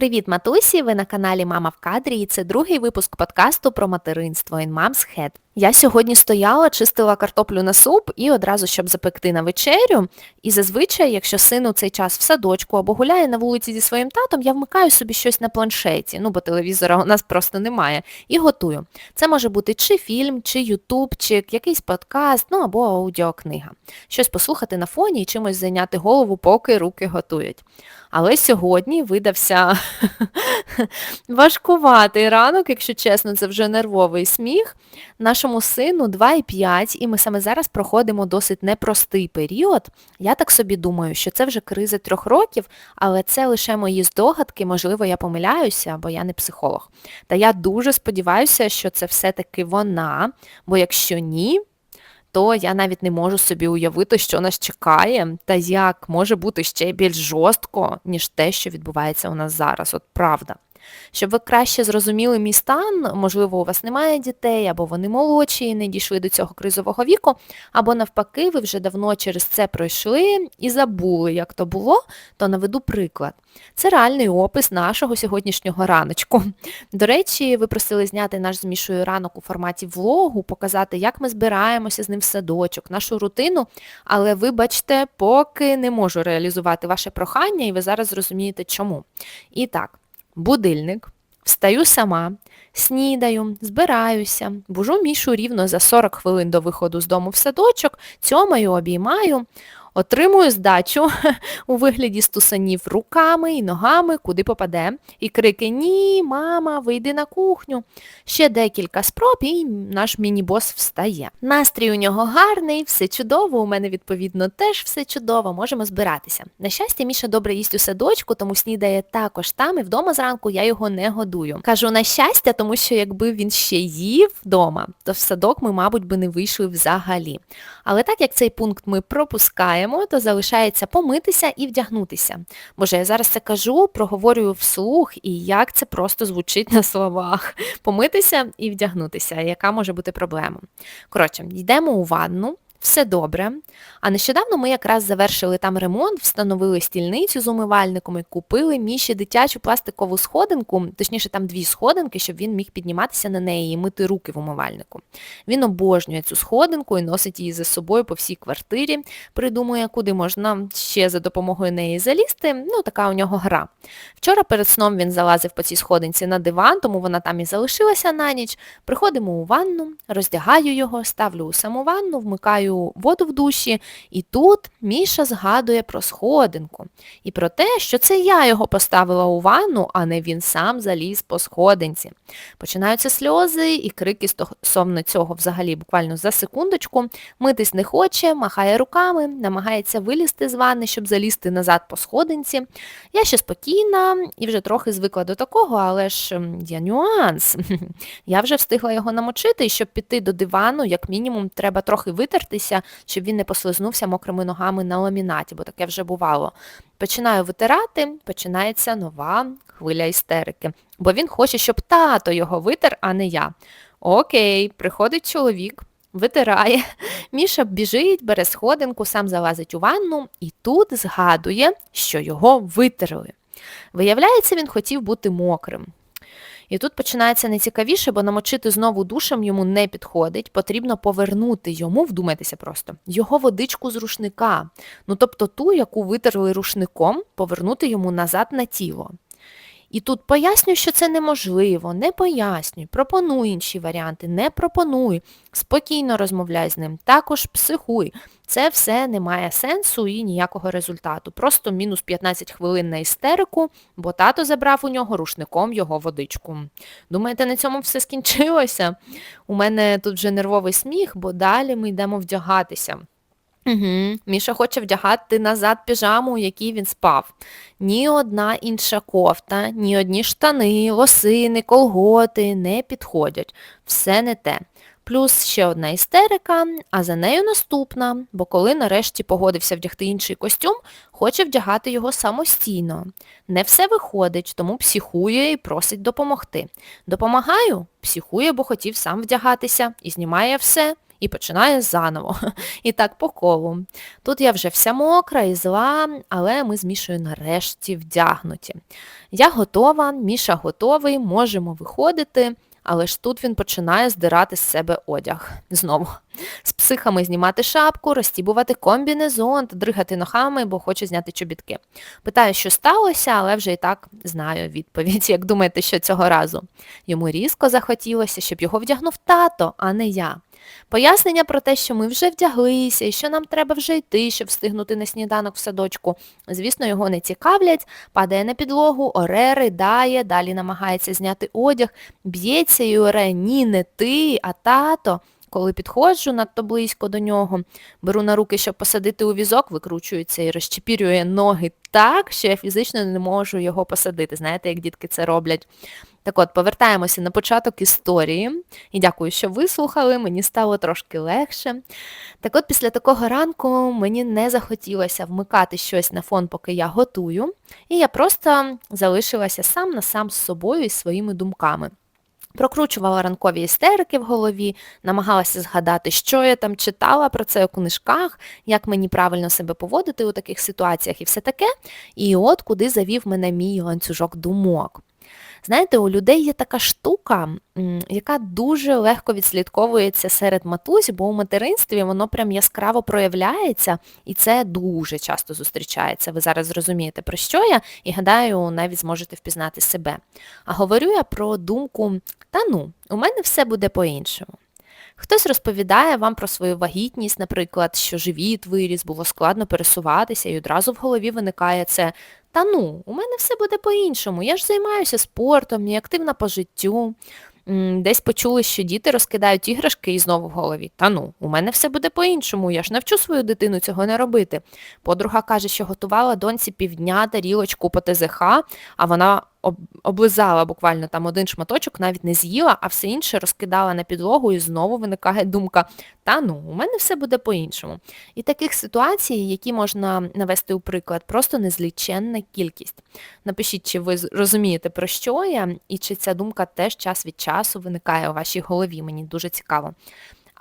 Привіт, матусі! Ви на каналі Мама в кадрі і це другий випуск подкасту про материнство In Mom's Head. Я сьогодні стояла, чистила картоплю на суп і одразу, щоб запекти на вечерю. І зазвичай, якщо син у цей час в садочку або гуляє на вулиці зі своїм татом, я вмикаю собі щось на планшеті, ну бо телевізора у нас просто немає, і готую. Це може бути чи фільм, чи ютуб, чи якийсь подкаст, ну або аудіокнига. Щось послухати на фоні і чимось зайняти голову, поки руки готують. Але сьогодні видався важкуватий ранок, якщо чесно, це вже нервовий сміх. Нашому сину 2,5, і ми саме зараз проходимо досить непростий період. Я так собі думаю, що це вже криза трьох років, але це лише мої здогадки, можливо, я помиляюся, бо я не психолог. Та я дуже сподіваюся, що це все-таки вона, бо якщо ні, то я навіть не можу собі уявити, що нас чекає, та як може бути ще більш жорстко, ніж те, що відбувається у нас зараз. От правда. Щоб ви краще зрозуміли мій стан, можливо, у вас немає дітей, або вони молодші і не дійшли до цього кризового віку, або навпаки, ви вже давно через це пройшли і забули, як то було, то наведу приклад. Це реальний опис нашого сьогоднішнього раночку. До речі, ви просили зняти наш з Мішою ранок у форматі влогу, показати, як ми збираємося з ним в садочок, нашу рутину, але вибачте, поки не можу реалізувати ваше прохання, і ви зараз зрозумієте чому. І так будильник, встаю сама, снідаю, збираюся, бужу мішу рівно за 40 хвилин до виходу з дому в садочок, цьомаю, обіймаю, Отримую здачу у вигляді стусанів руками і ногами, куди попаде. І крики Ні, мама, вийди на кухню. Ще декілька спроб і наш міні-бос встає. Настрій у нього гарний, все чудово, у мене, відповідно, теж все чудово, можемо збиратися. На щастя, Міша добре їсть у садочку, тому снідає також там, і вдома зранку я його не годую. Кажу на щастя, тому що якби він ще їв вдома, то в садок ми, мабуть, би не вийшли взагалі. Але так як цей пункт ми пропускаємо, маємо, то залишається помитися і вдягнутися. Боже, я зараз це кажу, проговорюю вслух і як це просто звучить на словах. Помитися і вдягнутися, яка може бути проблема. Коротше, йдемо у ванну все добре. А нещодавно ми якраз завершили там ремонт, встановили стільницю з умивальником і купили міші дитячу пластикову сходинку, точніше там дві сходинки, щоб він міг підніматися на неї і мити руки в умивальнику. Він обожнює цю сходинку і носить її за собою по всій квартирі, придумує, куди можна ще за допомогою неї залізти. Ну, така у нього гра. Вчора перед сном він залазив по цій сходинці на диван, тому вона там і залишилася на ніч. Приходимо у ванну, роздягаю його, ставлю у саму ванну, вмикаю нагріваю воду в душі, і тут Міша згадує про сходинку. І про те, що це я його поставила у ванну, а не він сам заліз по сходинці. Починаються сльози і крики стосовно цього взагалі буквально за секундочку. Митись не хоче, махає руками, намагається вилізти з ванни, щоб залізти назад по сходинці. Я ще спокійна і вже трохи звикла до такого, але ж є нюанс. Я вже встигла його намочити, і щоб піти до дивану, як мінімум, треба трохи витерти дивитися, щоб він не послизнувся мокрими ногами на ламінаті, бо таке вже бувало. Починаю витирати, починається нова хвиля істерики. Бо він хоче, щоб тато його витер, а не я. Окей, приходить чоловік, витирає, Міша біжить, бере сходинку, сам залазить у ванну і тут згадує, що його витерли. Виявляється, він хотів бути мокрим. І тут починається найцікавіше, бо намочити знову душем йому не підходить. Потрібно повернути йому, вдумайтеся просто, його водичку з рушника. Ну тобто ту, яку витерли рушником, повернути йому назад на тіло. І тут пояснюю, що це неможливо, не пояснюй, пропонуй інші варіанти, не пропонуй, спокійно розмовляй з ним, також психуй. Це все не має сенсу і ніякого результату. Просто мінус 15 хвилин на істерику, бо тато забрав у нього рушником його водичку. Думаєте, на цьому все скінчилося? У мене тут вже нервовий сміх, бо далі ми йдемо вдягатися. Угу. Міша хоче вдягати назад піжаму, у якій він спав. Ні одна інша кофта, ні одні штани, лосини, колготи не підходять. Все не те. Плюс ще одна істерика, а за нею наступна, бо коли нарешті погодився вдягти інший костюм, хоче вдягати його самостійно. Не все виходить, тому психує і просить допомогти. Допомагаю? Психує, бо хотів сам вдягатися і знімає все і починає заново. І так по колу. Тут я вже вся мокра і зла, але ми з Мішою нарешті вдягнуті. Я готова, Міша готовий, можемо виходити. Але ж тут він починає здирати з себе одяг. Знову. З психами знімати шапку, розтібувати комбінезон дригати ногами, бо хоче зняти чобітки. Питаю, що сталося, але вже і так знаю відповідь. Як думаєте, що цього разу? Йому різко захотілося, щоб його вдягнув тато, а не я. Пояснення про те, що ми вже вдяглися і що нам треба вже йти, щоб встигнути на сніданок в садочку, звісно, його не цікавлять, падає на підлогу, оре, ридає, далі намагається зняти одяг, б'ється і оре, ні, не ти, а тато. Коли підходжу надто близько до нього, беру на руки, щоб посадити у візок, викручується і розчепірює ноги так, що я фізично не можу його посадити. Знаєте, як дітки це роблять. Так от, повертаємося на початок історії. І дякую, що вислухали, мені стало трошки легше. Так от, після такого ранку мені не захотілося вмикати щось на фон, поки я готую, і я просто залишилася сам на сам з собою і своїми думками. Прокручувала ранкові істерики в голові, намагалася згадати, що я там читала про це у книжках, як мені правильно себе поводити у таких ситуаціях і все таке. І от куди завів мене мій ланцюжок думок. Знаєте, у людей є така штука, яка дуже легко відслідковується серед матусь, бо у материнстві воно прям яскраво проявляється, і це дуже часто зустрічається. Ви зараз зрозумієте, про що я, і гадаю, навіть зможете впізнати себе. А говорю я про думку, та ну, у мене все буде по-іншому. Хтось розповідає вам про свою вагітність, наприклад, що живіт виріс, було складно пересуватися, і одразу в голові виникає це та ну, у мене все буде по-іншому. Я ж займаюся спортом, я активна по життю. Десь почули, що діти розкидають іграшки і знову в голові. Та ну, у мене все буде по-іншому, я ж навчу свою дитину цього не робити. Подруга каже, що готувала доньці півдня тарілочку по ТЗХ, а вона облизала буквально там один шматочок, навіть не з'їла, а все інше розкидала на підлогу і знову виникає думка, та ну, у мене все буде по-іншому. І таких ситуацій, які можна навести у приклад, просто незліченна кількість. Напишіть, чи ви розумієте, про що я, і чи ця думка теж час від часу виникає у вашій голові, мені дуже цікаво.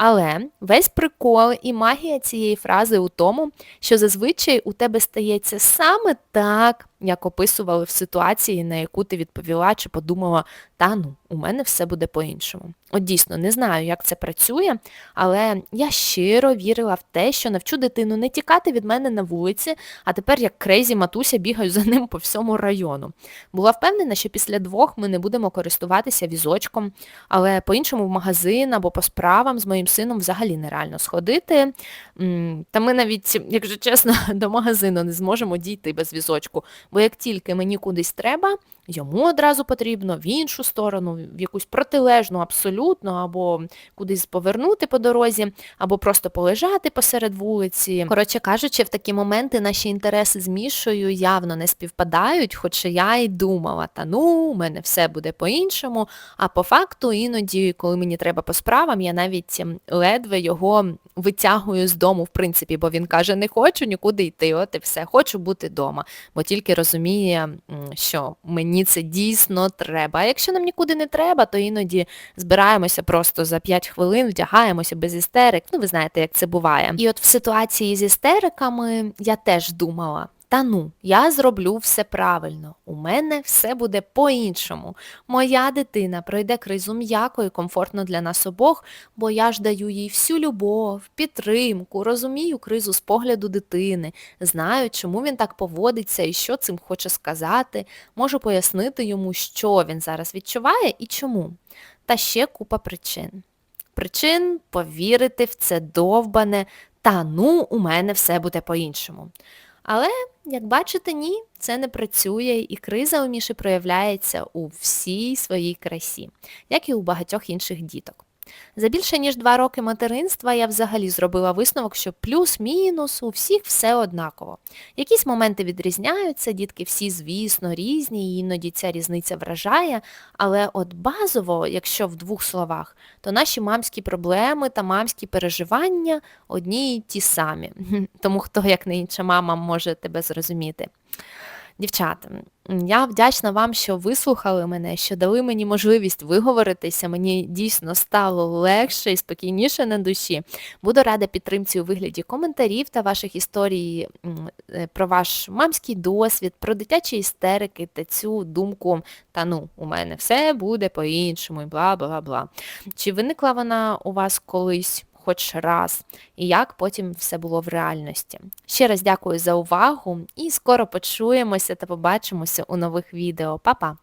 Але весь прикол і магія цієї фрази у тому, що зазвичай у тебе стається саме так, як описували в ситуації, на яку ти відповіла чи подумала, та ну, у мене все буде по-іншому. От дійсно, не знаю, як це працює, але я щиро вірила в те, що навчу дитину не тікати від мене на вулиці, а тепер як крейзі матуся бігаю за ним по всьому району. Була впевнена, що після двох ми не будемо користуватися візочком, але по-іншому в магазин або по справам з моїм сином взагалі нереально сходити. Та ми навіть, якщо чесно, до магазину не зможемо дійти без візочку. Бо як тільки мені кудись треба, йому одразу потрібно в іншу сторону, в якусь протилежну абсолютно, або кудись повернути по дорозі, або просто полежати посеред вулиці. Коротше кажучи, в такі моменти наші інтереси з Мішою явно не співпадають, хоча я й думала, та ну, у мене все буде по-іншому. А по факту іноді, коли мені треба по справам, я навіть ледве його витягую з дому, в принципі, бо він каже, не хочу нікуди йти, от і все, хочу бути вдома, бо тільки розуміє, що мені це дійсно треба. А якщо нам нікуди не треба, то іноді збираємося просто за 5 хвилин, вдягаємося без істерик. Ну, ви знаєте, як це буває. І от в ситуації з істериками я теж думала. Та ну, я зроблю все правильно. У мене все буде по-іншому. Моя дитина пройде кризу м'яко і комфортно для нас обох, бо я ж даю їй всю любов, підтримку, розумію кризу з погляду дитини, знаю, чому він так поводиться і що цим хоче сказати, можу пояснити йому, що він зараз відчуває і чому. Та ще купа причин. Причин повірити в це довбане, та ну, у мене все буде по-іншому. Але, як бачите, ні, це не працює, і криза у Міші проявляється у всій своїй красі, як і у багатьох інших діток. За більше ніж два роки материнства я взагалі зробила висновок, що плюс-мінус у всіх все однаково. Якісь моменти відрізняються, дітки всі, звісно, різні, і іноді ця різниця вражає, але от базово, якщо в двох словах, то наші мамські проблеми та мамські переживання одні й ті самі. Тому хто, як не інша мама, може тебе зрозуміти. Дівчата, я вдячна вам, що вислухали мене, що дали мені можливість виговоритися. Мені дійсно стало легше і спокійніше на душі. Буду рада підтримці у вигляді коментарів та ваших історій е, про ваш мамський досвід, про дитячі істерики та цю думку, та ну, у мене все буде по-іншому і бла бла бла. Чи виникла вона у вас колись? Хоч раз, і як потім все було в реальності. Ще раз дякую за увагу і скоро почуємося та побачимося у нових відео. Па-па!